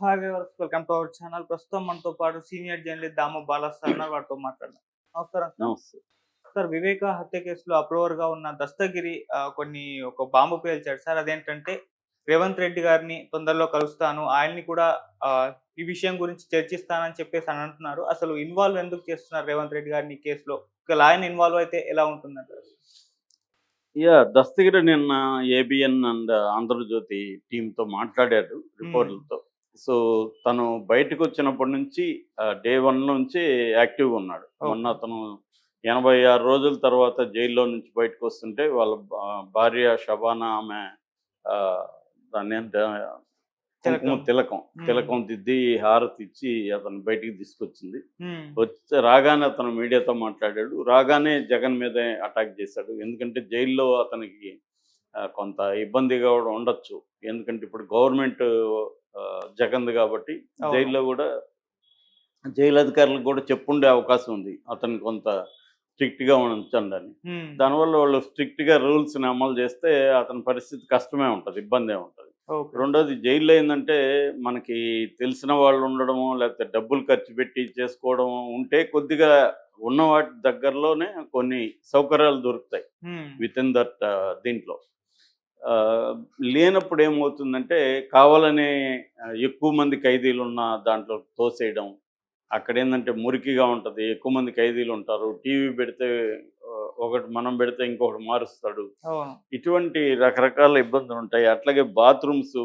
Hi viewers welcome to our channel ప్రస్తుతం మనతో పాటు senior journalist Damu Bala sir ఉన్నారు వారితో మాట్లాడదాం నమస్కారం సార్. నమస్తే సార్ వివేక హత్య కేసులో అప్రూవర్గా ఉన్న దస్తగిరి కొన్ని ఒక బాంబు పేల్చాడు. సార్ అదేంటంటే రేవంత్ రెడ్డి గారిని తొందరలో కలుస్తాను. ఆయన్ని కూడా ఈ విషయం గురించి చర్చిస్తానని చెప్పేసి అని అంటున్నారు. అసలు ఇన్వాల్వ్ ఎందుకు చేస్తున్నారు రేవంత్ రెడ్డి గారిని ఈ కేసులో ఒకవేళ ఆయన ఇన్వాల్వ్ అయితే ఎలా ఉంటుందంటారు? యా దస్తగిరి నిన్న ఏబిఎన్ అండ్ ఆంధ్రజ్యోతి టీంతో మాట్లాడాడు రిపోర్టర్లతో సో తను బయటకు వచ్చినప్పటి నుంచి డే వన్ నుంచి యాక్టివ్గా ఉన్నాడు. మొన్న అతను ఎనభై ఆరు రోజుల తర్వాత జైల్లో నుంచి బయటకు వస్తుంటే వాళ్ళ భార్య షబానా ఆమె దాన్ని కుంకుమ తిలకం. Hmm. తిలకం దిద్ది హారతి ఇచ్చి అతను బయటికి తీసుకొచ్చింది. వచ్చి రాగానే అతను మీడియాతో మాట్లాడాడు. రాగానే జగన్ మీదే అటాక్ చేశాడు. ఎందుకంటే జైల్లో అతనికి కొంత ఇబ్బందిగా కూడా ఉండొచ్చు. ఎందుకంటే ఇప్పుడు గవర్నమెంట్ జగన్ది కాబట్టి. జైల్లో కూడా జైలు అధికారులకు కూడా చెప్పుండే అవకాశం ఉంది. అతను కొంత స్ట్రిక్ట్గా ఉంచండి అని. దానివల్ల వాళ్ళు స్ట్రిక్ట్గా రూల్స్ని అమలు చేస్తే అతని పరిస్థితి కష్టమే ఉంటుంది ఇబ్బందే ఉంటుంది. రెండోది జైల్లో ఏంటంటే మనకి తెలిసిన వాళ్ళు ఉండడము లేకపోతే డబ్బులు ఖర్చు పెట్టి చేసుకోవడం ఉంటే కొద్దిగా ఉన్న వాటి దగ్గరలోనే కొన్ని సౌకర్యాలు దొరుకుతాయి. విత్ ఇన్ దట్ దీంట్లో. లేనప్పుడు ఏమవుతుందంటే కావాలనే ఎక్కువ మంది ఖైదీలు ఉన్న దాంట్లో తోసేయడం. అక్కడ ఏంటంటే మురికిగా ఉంటుంది. ఎక్కువ మంది ఖైదీలు ఉంటారు టీవీ పెడితే ఒకటి మనం పెడితే ఇంకొకటి మారుస్తాడు. ఇటువంటి రకరకాల ఇబ్బందులు ఉంటాయి అట్లాగే బాత్రూమ్స్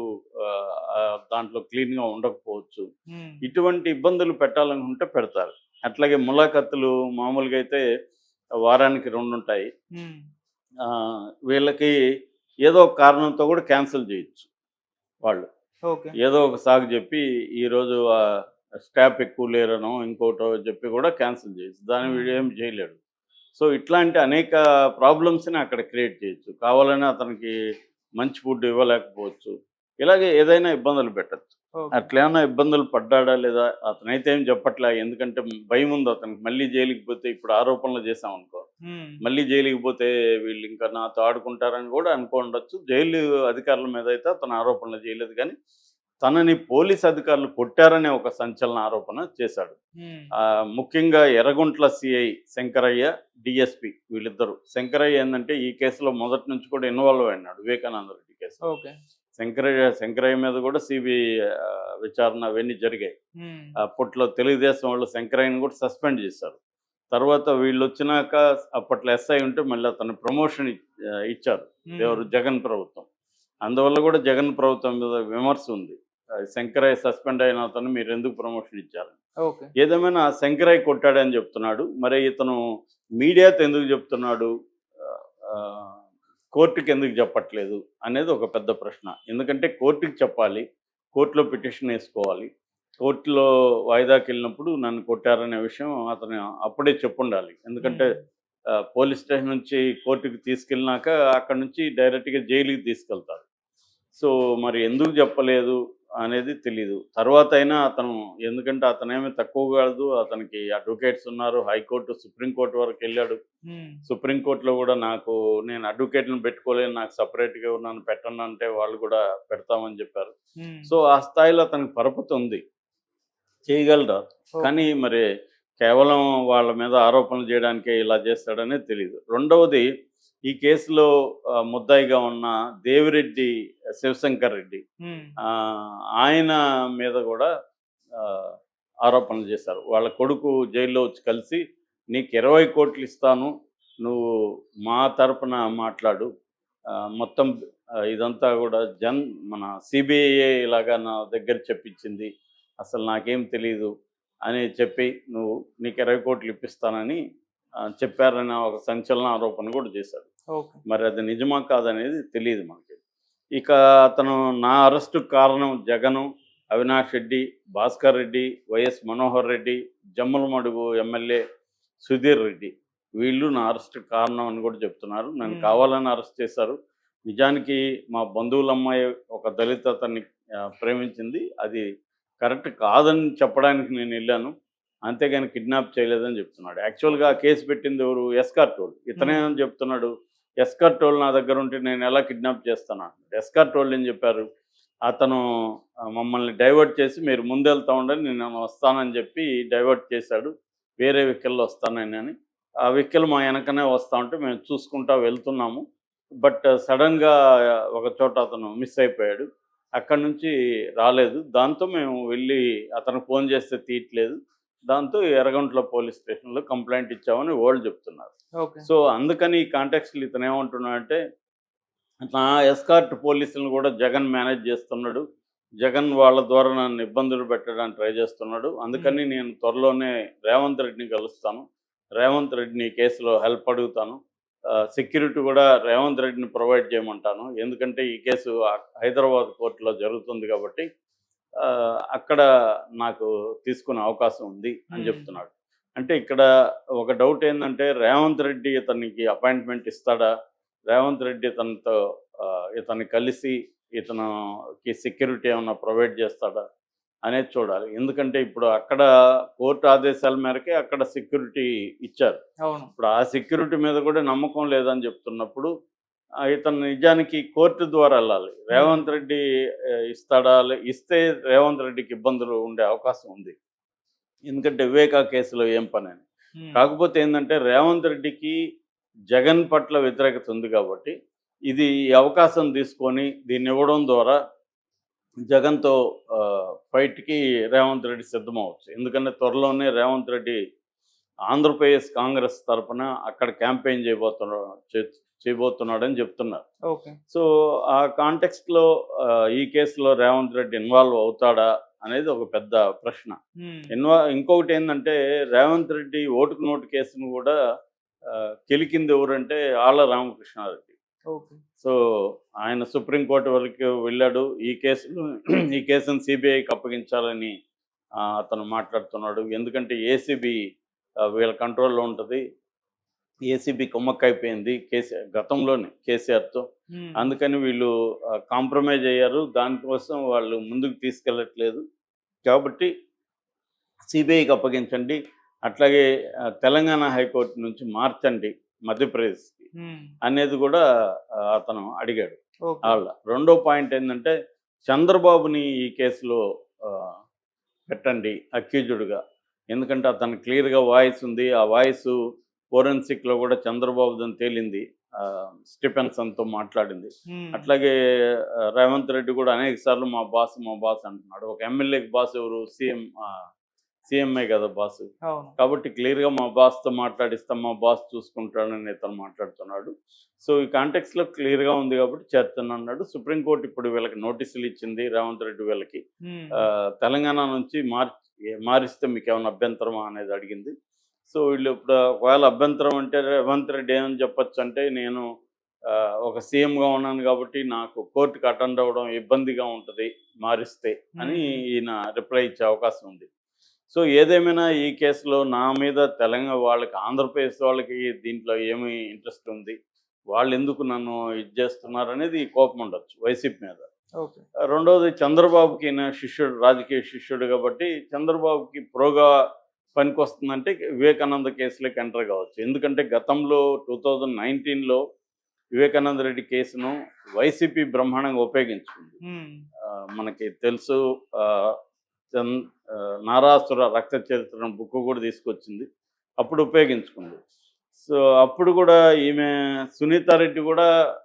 దాంట్లో క్లీన్గా ఉండకపోవచ్చు. ఇటువంటి ఇబ్బందులు పెట్టాలనుకుంటే పెడతారు. అట్లాగే ములాఖత్తులు మామూలుగా అయితే వారానికి రెండు ఉంటాయి వీళ్ళకి ఏదో ఒక కారణంతో కూడా క్యాన్సిల్ చేయొచ్చు వాళ్ళు. ఏదో ఒక సాగు చెప్పి ఈరోజు స్టాఫ్ ఎక్కువ లేరనో ఇంకోటో చెప్పి కూడా క్యాన్సిల్ చేయొచ్చు. దాన్ని వీడు ఏం చేయలేడు. సో ఇట్లాంటి అనేక ప్రాబ్లమ్స్ని అక్కడ క్రియేట్ చేయొచ్చు. కావాలని అతనికి మంచి ఫుడ్ ఇవ్వలేకపోవచ్చు. ఇలాగే ఏదైనా ఇబ్బందులు పెట్టచ్చు. అట్లేమన్నా ఇబ్బందులు పడ్డాడా లేదా? అతనైతే ఏం చెప్పట్లే. ఎందుకంటే భయం ఉంది అతనికి. మళ్ళీ జైలుకి పోతే ఇప్పుడు ఆరోపణలు చేసాం అనుకో ఉమ్, మళ్ళీ జైలుకి పోతే వీళ్ళు ఇంకా నాతో ఆడుకుంటారని కూడా అనుకోండొచ్చు. జైలు అధికారుల మీద అయితే అతను ఆరోపణలు చేయలేదు కానీ తనని పోలీస్ అధికారులు కొట్టారనే ఒక సంచలన ఆరోపణ చేశాడు. ముఖ్యంగా ఎర్రగుంట్ల సిఐ శంకరయ్య డిఎస్పి వీళ్ళిద్దరు. శంకరయ్య ఏంటంటే ఈ కేసులో మొదటి నుంచి కూడా ఇన్వాల్వ్ అయినాడు వివేకానంద రెడ్డి కేసు. శంకరయ్య శంకరయ్య మీద కూడా సిబిఐ విచారణ అవన్నీ జరిగాయి. అప్పట్లో తెలుగుదేశం వాళ్ళు శంకరయ్యని కూడా సస్పెండ్ చేశారు. తర్వాత వీళ్ళు వచ్చినాక అప్పట్లో ఎస్ఐ ఉంటే మళ్ళీ అతను ప్రమోషన్ ఇచ్చారు. ఎవరు? జగన్ ప్రభుత్వం. అందువల్ల కూడా జగన్ ప్రభుత్వం మీద విమర్శ ఉంది. శంకరయ్య సస్పెండ్ అయిన అతను మీరు ఎందుకు ప్రమోషన్ ఇచ్చారు ఏదేమైనా శంకరయ్య కొట్టాడని చెప్తున్నాడు. మరి ఇతను మీడియాతో ఎందుకు చెప్తున్నాడు? కోర్టుకి ఎందుకు చెప్పట్లేదు? అనేది ఒక పెద్ద ప్రశ్న. ఎందుకంటే కోర్టుకి చెప్పాలి. కోర్టులో పిటిషన్ వేసుకోవాలి. కోర్టులో వాయిదాకి వెళ్ళినప్పుడు నన్ను కొట్టారనే విషయం అతను అప్పుడే చెప్పుండాలి. ఎందుకంటే పోలీస్ స్టేషన్ నుంచి కోర్టుకి తీసుకెళ్ళినాక అక్కడ నుంచి డైరెక్ట్గా జైలుకి తీసుకెళ్తారు. సో మరి ఎందుకు చెప్పలేదు అనేది తెలీదు. తర్వాత అయినా అతను ఎందుకంటే అతనేమి తక్కువ కాదు అతనికి అడ్వకేట్స్ ఉన్నారు హైకోర్టు సుప్రీంకోర్టు వరకు వెళ్ళాడు. సుప్రీంకోర్టులో కూడా నాకు నేను అడ్వకేట్లను పెట్టుకోలేను నాకు సపరేట్గా ఉన్నాను పెట్టను అంటే వాళ్ళు కూడా పెడతామని చెప్పారు. సో ఆ స్థాయిలో అతనికి పరపతి ఉంది చేయగలరా. కానీ మరి కేవలం వాళ్ళ మీద ఆరోపణలు చేయడానికే ఇలా చేస్తాడనే తెలియదు రెండవది ఈ కేసులో ముద్దాయిగా ఉన్న దేవిరెడ్డి శివశంకర్ రెడ్డి ఆయన మీద కూడా ఆరోపణలు చేశారు. వాళ్ళ కొడుకు జైల్లో వచ్చి కలిసి నీకు ఇరవై కోట్లు ఇస్తాను నువ్వు మా తరపున మాట్లాడు. మొత్తం ఇదంతా కూడా జన్ మన సిబిఐ ఇలాగా నా దగ్గర చెప్పించింది. అసలు నాకేం తెలియదు అని చెప్పి నువ్వు నీకు ఇరవై కోట్లు ఇప్పిస్తానని చెప్పారన్న ఒక సంచలన ఆరోపణ కూడా చేశాడు. మరి అది నిజమా కాదనేది తెలియదు మనకి. ఇక అతను నా అరెస్టు కారణం జగను అవినాష్ రెడ్డి భాస్కర్ రెడ్డి వైఎస్ మనోహర్ రెడ్డి జమ్మలమడుగు ఎమ్మెల్యే సుధీర్ రెడ్డి. వీళ్ళు నా అరెస్ట్ కారణం అని కూడా చెప్తున్నారు. నన్ను. కావాలని అరెస్ట్ చేశారు. నిజానికి మా బంధువుల అమ్మాయి ఒక దళిత అతన్ని ప్రేమించింది. అది కరెక్ట్ కాదని చెప్పడానికి నేను వెళ్ళాను. అంతేగాని కిడ్నాప్ చేయలేదని చెప్తున్నాడు. యాక్చువల్గా కేసు పెట్టింది ఎవరు? ఎస్కార్ టోల్. ఇతనేమని చెప్తున్నాడు. ఎస్కార్ టోల్ నా దగ్గర ఉంటే నేను ఎలా కిడ్నాప్ చేస్తాను ఎస్కార్ టోల్ ఏం చెప్పారు? అతను మమ్మల్ని డైవర్ట్ చేసి మీరు ముందెళ్తా ఉండండి నేను వస్తానని చెప్పి డైవర్ట్ చేశాడు. వేరే వెహికల్లో వస్తానని అని. ఆ వెహికల్ మా వెనకనే వస్తా ఉంటే మేము చూసుకుంటా వెళ్తున్నాము. బట్ సడన్గా ఒక చోట అతను మిస్ అయిపోయాడు. అక్కడి నుంచి రాలేదు. దాంతో మేము వెళ్ళి అతను ఫోన్ చేస్తే తీయట్లేదు. దాంతో ఎర్రగంట్ల పోలీస్ స్టేషన్లో కంప్లైంట్ ఇచ్చామని వాళ్ళు చెప్తున్నారు. ఓకే. సో అందుకని ఈ కాంటాక్ట్స్లో ఇతను ఏమంటున్నాడంటే నా ఎస్కార్ట్ పోలీసులను కూడా జగన్ మేనేజ్ చేస్తున్నాడు. జగన్ వాళ్ళ ద్వారా నన్ను ఇబ్బందులు పెట్టడానికి ట్రై చేస్తున్నాడు. అందుకని నేను త్వరలోనే రేవంత్ రెడ్డిని కలుస్తాను. రేవంత్ రెడ్డిని కేసులో హెల్ప్ అడుగుతాను. సెక్యూరిటీ కూడా రేవంత్ రెడ్డిని ప్రొవైడ్ చేయమంటాను. ఎందుకంటే ఈ కేసు హైదరాబాద్ కోర్టులో జరుగుతుంది కాబట్టి అక్కడ నాకు తీసుకునే అవకాశం ఉంది అని. చెప్తున్నాడు. అంటే ఇక్కడ ఒక డౌట్ ఏంటంటే రేవంత్ రెడ్డి ఇతనికి అపాయింట్మెంట్ ఇస్తాడా? రేవంత్ రెడ్డి ఇతనితో ఇతన్ని కలిసి ఇతనుకి సెక్యూరిటీ ఏమన్నా ప్రొవైడ్ చేస్తాడా? అనేది చూడాలి. ఎందుకంటే ఇప్పుడు అక్కడ కోర్టు ఆదేశాల మేరకే అక్కడ సెక్యూరిటీ ఇచ్చారు. ఇప్పుడు ఆ సెక్యూరిటీ మీద కూడా నమ్మకం లేదని చెప్తున్నప్పుడు ఇతను నిజానికి కోర్టు ద్వారా వెళ్ళాలి. రేవంత్ రెడ్డి ఇస్తాడా ఇస్తే రేవంత్ రెడ్డికి ఇబ్బందులు ఉండే అవకాశం ఉంది. ఎందుకంటే వివేకా కేసులో ఏం పని అని. కాకపోతే ఏంటంటే రేవంత్ రెడ్డికి జగన్ పట్ల వ్యతిరేకత ఉంది కాబట్టి ఇది ఈ అవకాశం తీసుకొని దీన్ని ఇవ్వడం ద్వారా జగన్తో ఫైట్కి రేవంత్ రెడ్డి సిద్ధమవచ్చు ఎందుకంటే త్వరలోనే రేవంత్ రెడ్డి ఆంధ్రప్రదేశ్ కాంగ్రెస్ తరపున అక్కడ క్యాంపెయిన్ చేయబోతున్నాడు చేయబోతున్నాడని చెప్తున్నారు. సో ఆ కాంటెక్స్ట్లో ఈ కేసులో రేవంత్ రెడ్డి ఇన్వాల్వ్ అవుతాడా అనేది ఒక పెద్ద ప్రశ్న. ఇన్వా ఇంకొకటి ఏంటంటే రేవంత్ రెడ్డి ఓటుకు నోటు కేసును కూడా కెలికింది ఎవరంటే ఆళ్ళ రామకృష్ణారెడ్డి. సో ఆయన సుప్రీంకోర్టు వరకు వెళ్ళాడు. ఈ కేసును ఈ కేసును సిబిఐకి అప్పగించాలని అతను మాట్లాడుతున్నాడు. ఎందుకంటే ఏసీబీ వీళ్ళ కంట్రోల్లో ఉంటుంది. ఏసీబీ కుమ్మక్కైపోయింది కేసీఆర్ గతంలోనే కేసీఆర్తో. అందుకని వీళ్ళు కాంప్రమైజ్ అయ్యారు. దానికోసం వాళ్ళు ముందుకు తీసుకెళ్ళట్లేదు. కాబట్టి సిబిఐకి అప్పగించండి. అట్లాగే తెలంగాణ హైకోర్టు నుంచి మార్చండి మధ్యప్రదేశ్కి ఉమ్. అనేది కూడా అతను అడిగాడు. వాళ్ళ రెండో పాయింట్ ఏంటంటే చంద్రబాబుని ఈ కేసులో పెట్టండి అక్యూజుడ్గా. ఎందుకంటే అతను క్లియర్గా వాయిస్ ఉంది. ఆ వాయిస్ ఫోరెన్సిక్లో కూడా చంద్రబాబుదని తేలింది. స్టిఫెన్సన్తో మాట్లాడింది. అట్లాగే రేవంత్ రెడ్డి కూడా అనేక సార్లు మా బాస్ మా బాస్ అంటున్నాడు. ఒక ఎమ్మెల్యేకి బాస్ ఎవరు? సీఎం సీఎంఏ కదా బాస్. కాబట్టి క్లియర్గా మా బాస్తో మాట్లాడిస్తాం మా బాస్ చూసుకుంటాడని ఇతను మాట్లాడుతున్నాడు. సో ఈ కాంటెక్స్లో క్లియర్గా ఉంది కాబట్టి చేర్చను అన్నాడు. సుప్రీంకోర్టు ఇప్పుడు వీళ్ళకి నోటీసులు ఇచ్చింది రేవంత్ రెడ్డి వీళ్ళకి. తెలంగాణ నుంచి మార్ మారిస్తే మీకు ఏమైనా అభ్యంతరమా అనేది అడిగింది. సో వీళ్ళు ఇప్పుడు ఒకవేళ అభ్యంతరం అంటే రేవంత్ రెడ్డి ఏమని చెప్పొచ్చు అంటే నేను ఒక సీఎంగా ఉన్నాను కాబట్టి నాకు కోర్టుకు అటెండ్ అవ్వడం ఇబ్బందిగా ఉంటుంది మారిస్తే అని. ఈయన రిప్లై ఇచ్చే అవకాశం ఉంది. సో ఏదేమైనా ఈ కేసులో నా మీద తెలంగాణ వాళ్ళకి ఆంధ్రప్రదేశ్ వాళ్ళకి దీంట్లో ఏమి ఇంట్రెస్ట్ ఉంది? వాళ్ళు ఎందుకు నన్ను ఇది చేస్తున్నారు అనేది కోపం ఉండొచ్చు వైసీపీ మీద. రెండవది చంద్రబాబుకి శిష్యుడు రాజకీయ శిష్యుడు కాబట్టి చంద్రబాబుకి ప్రోగా పనికొస్తుందంటే వివేకానంద కేసులోకి ఎంటర్ కావచ్చు. ఎందుకంటే గతంలో టూ థౌజండ్ నైన్టీన్లో వివేకానంద రెడ్డి కేసును వైసీపీ బ్రహ్మాండంగా ఉపయోగించుకుంది. మనకి తెలుసు ఆ, నారాసుర రక్త చరిత్ర బుక్ కూడా తీసుకొచ్చింది. అప్పుడు ఉపయోగించుకుంది. సో అప్పుడు కూడా ఈమె సునీతారెడ్డి కూడా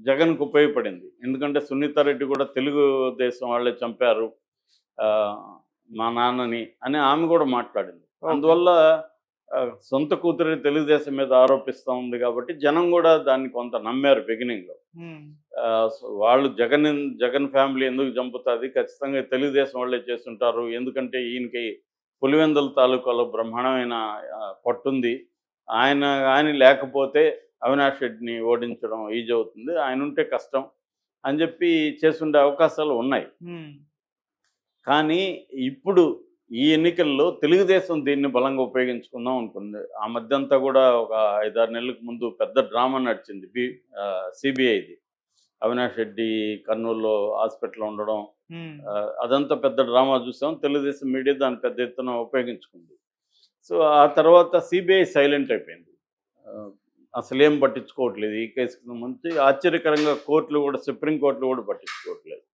జగన్కు ఉపయోగపడింది. ఎందుకంటే సునీతారెడ్డి కూడా తెలుగుదేశం వాళ్ళే చంపారు మా నాన్నని అని ఆమె కూడా మాట్లాడింది. అందువల్ల సొంత కూతురి తెలుగుదేశం మీద ఆరోపిస్తూ ఉంది కాబట్టి జనం కూడా దాన్ని కొంత నమ్మారు బిగినింగ్లో వాళ్ళు జగన్ జగన్ ఫ్యామిలీ ఎందుకు చంపుతుంది? ఖచ్చితంగా తెలుగుదేశం వాళ్ళే చేస్తుంటారు. ఎందుకంటే ఈయనకి పులివెందుల తాలూకాలో బ్రహ్మాండమైన పట్టుంది. ఆయన కానీ లేకపోతే అవినాష్ రెడ్డిని ఓడించడం ఈజీ అవుతుంది. ఆయన ఉంటే కష్టం అని చెప్పి చేస్తుండే అవకాశాలు ఉన్నాయి. కానీ ఇప్పుడు ఈ ఎన్నికల్లో తెలుగుదేశం దీన్ని బలంగా ఉపయోగించుకుందాం అనుకుంది. ఆ మధ్య అంతా కూడా ఒక ఐదారు నెలలకు ముందు పెద్ద డ్రామా నడిచింది బి సిబిఐది. అవినాష్ రెడ్డి కర్నూలులో హాస్పిటల్లో ఉండడం అదంతా పెద్ద డ్రామా చూసాం. తెలుగుదేశం మీడియా దాన్ని పెద్ద ఎత్తున ఉపయోగించుకుంది. సో ఆ తర్వాత సిబిఐ సైలెంట్ అయిపోయింది. అసలు ఏం పట్టించుకోవట్లేదు ఈ కేసుకు సంబంధించి. ఆశ్చర్యకరంగా కోర్టులు కూడా సుప్రీం కోర్టులు కూడా పట్టించుకోవట్లేదు.